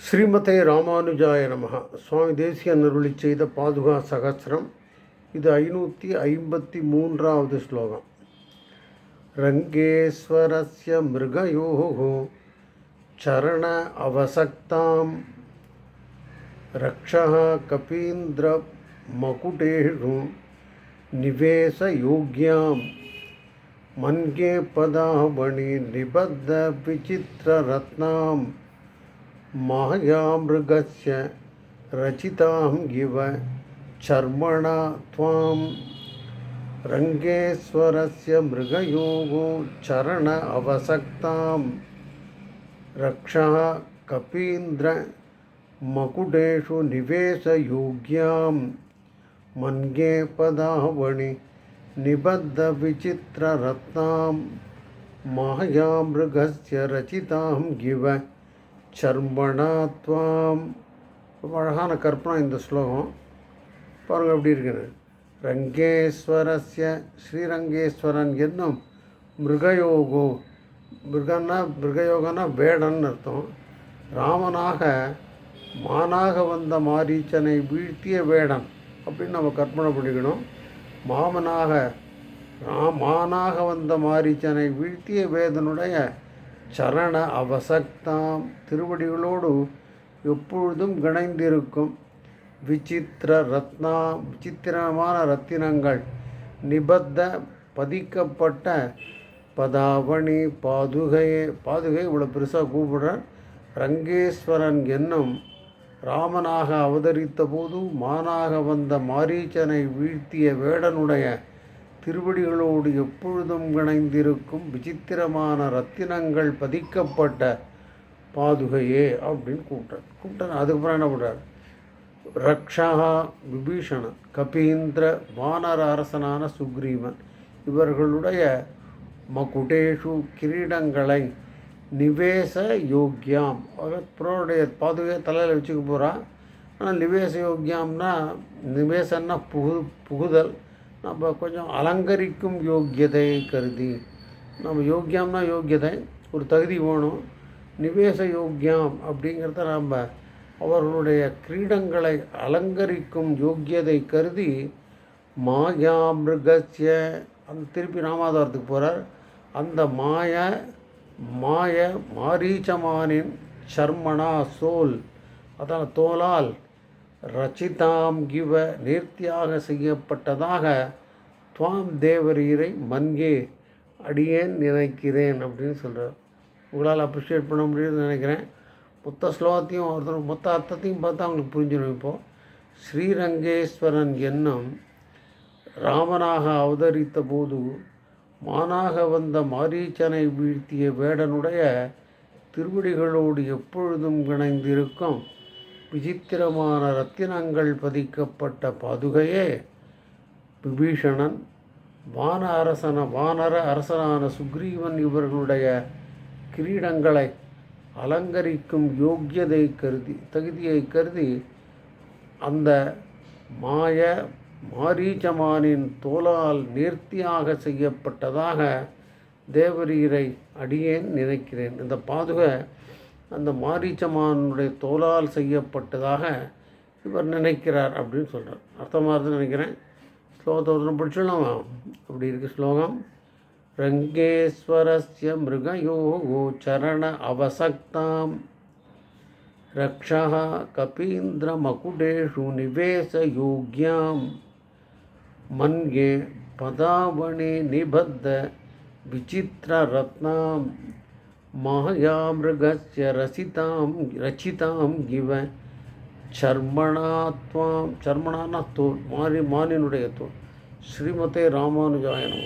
ஸ்ரீமதே ராமானுஜாய நமக சுவாமி தேசியன் அருளி செய்த பாதுகா சகசிரம் இது ஐநூற்றி ஐம்பத்தி மூன்றாவது ஸ்லோகம் ரங்கேஸ்வரஸ்ய மிருகயோகோ சரண அவசக்தாம் ரக்ஷः கபீந்திர மகுடேஷு நிவேசயோக்யாம் மன்யே பதாவணி நிபத்த விசித்திரரத்னாம் मायामृगस्य रचितां इव चर्मणा त्वां रङ्गेश्वरस्य मृगयोगो चरण अवसक्तां। रक्षः कपीन्द्रमकुटेषु निवेशयोग्यां। मन्ये पदावणि निबद्धविचित्ररत्नां मायामृगस्य रचितां சர்மணா துவாம். ரொம்ப அழகான கற்பனை இந்த ஸ்லோகம். பாருங்கள் எப்படி இருக்குது? ரங்கேஸ்வரஸ்ய ஸ்ரீரங்கேஸ்வரன் என்னும் மிருகயோகோ மிருகன்னா மிருகயோகன்னா வேடன் அர்த்தம். ராமனாக மானாக வந்த மாரீச்சனை வீழ்த்திய வேடன் அப்படின்னு நம்ம கற்பனை பண்ணிக்கணும். மாமனாக மானாக வந்த மாரீச்சனை வீழ்த்திய வேதனுடைய சரண அவசக்தாம் திருவடிகளோடு எப்பொழுதும் இணைந்திருக்கும் விசித்திர ரத்னா விசித்திரமான ரத்தினங்கள் நிபத்த பதிக்கப்பட்ட பதாவணி பாதுகையே பாதுகை இவ்வளோ பெருசாக கூப்பிடுறேன் ரங்கேஸ்வரன் என்னும் ராமனாக அவதரித்த போது மானாக வந்த மாரீச்சனை வீழ்த்திய வேடனுடைய திருவடிகளோடு எப்பொழுதும் இணைந்திருக்கும் விசித்திரமான ரத்தினங்கள் பதிக்கப்பட்ட பாதுகையே அப்படின்னு கூப்பிட்டார். கூப்பிட்டார். அதுக்கப்புறம் என்ன பண்ணுறார் ரக்ஷா விபீஷணன் கபீந்திர வானர அரசனான சுக்ரீவன் இவர்களுடைய மகுடேஷு கிரீடங்களை நிவேச யோக்கியாம் புறனுடைய பாதுகையை தலையில் வச்சுக்க போகிறான் ஆனால் நிவேச யோக்கியம்னா நிவேசன்னா புகு புகுதல். நம்ம கொஞ்சம் அலங்கரிக்கும் யோக்கியதை கருதி நம்ம யோக்கியம்னா யோக்கியதை ஒரு தகுதி வேணும் நிவேச யோக்கியம் அப்படிங்கிறத நம்ம அவர்களுடைய கிரீடங்களை அலங்கரிக்கும் யோக்கியதை கருதி மாயா மிருகசிய அந்த திருப்பி ராமாதாரத்துக்கு போகிறார் அந்த மாய மாய மாரீச்சமானின் சர்மனா சோல் அதான் தோலால் ரச்சிதாம் கிவ நேர்த்தியாக செய்யப்பட்டதாக துவாம் தேவரீரை மன்கே அடியேன் நினைக்கிறேன் அப்படின்னு சொல்கிறார் உங்களால் அப்ரிஷியேட் பண்ண முடியும்னு நினைக்கிறேன். மொத்த ஸ்லோகத்தையும் ஒருத்தர் மொத்த அர்த்தத்தையும் பார்த்தா அவங்களுக்கு புரிஞ்சிடும் இப்போது ஸ்ரீரங்கேஸ்வரன் என்னும் ராமனாக அவதரித்த போது மானாக வந்த மாரீச்சனை வீழ்த்திய வேடனுடைய திருவடிகளோடு எப்பொழுதும் இணைந்திருக்கும். விசித்திரமான ரத்தினங்கள் பதிக்கப்பட்ட பாதுகையே விபீஷணன் வான அரசன வானர அரசனான சுக்ரீவன் இவர்களுடைய கிரீடங்களை அலங்கரிக்கும் யோக்கியதை கருதி தகுதியை கருதி அந்த மாய மாரீச்சமானின் தோலால் நேர்த்தியாக செய்யப்பட்டதாக தேவரீரை அடியேன் நினைக்கிறேன். இந்த பாதுகை அந்த மாரீச்சமானுடைய தோலால் செய்யப்பட்டதாக இவர் நினைக்கிறார் அப்படின்னு சொல்கிறார் அர்த்தமாக நினைக்கிறேன். ஸ்லோகத்தை ஒரு பிடிச்சிடலாமா. அப்படி இருக்குது ஸ்லோகம். ரங்கேஸ்வரஸ்ய மிருகயோகோ சரண அவசக்தாம். ரக்ஷா கபீந்திரமகுடேஷு நிவேசயோக்யாம் மன்யே பதாவணி நிபத்த விசித்திரரத்னாம் मायामृगस्य रसितां रचितां गिव சர்மணா துவாம் சர்மணானா தோல் மாறி மானினுடைய தோல் ஸ்ரீமதே ராமானுஜாய நம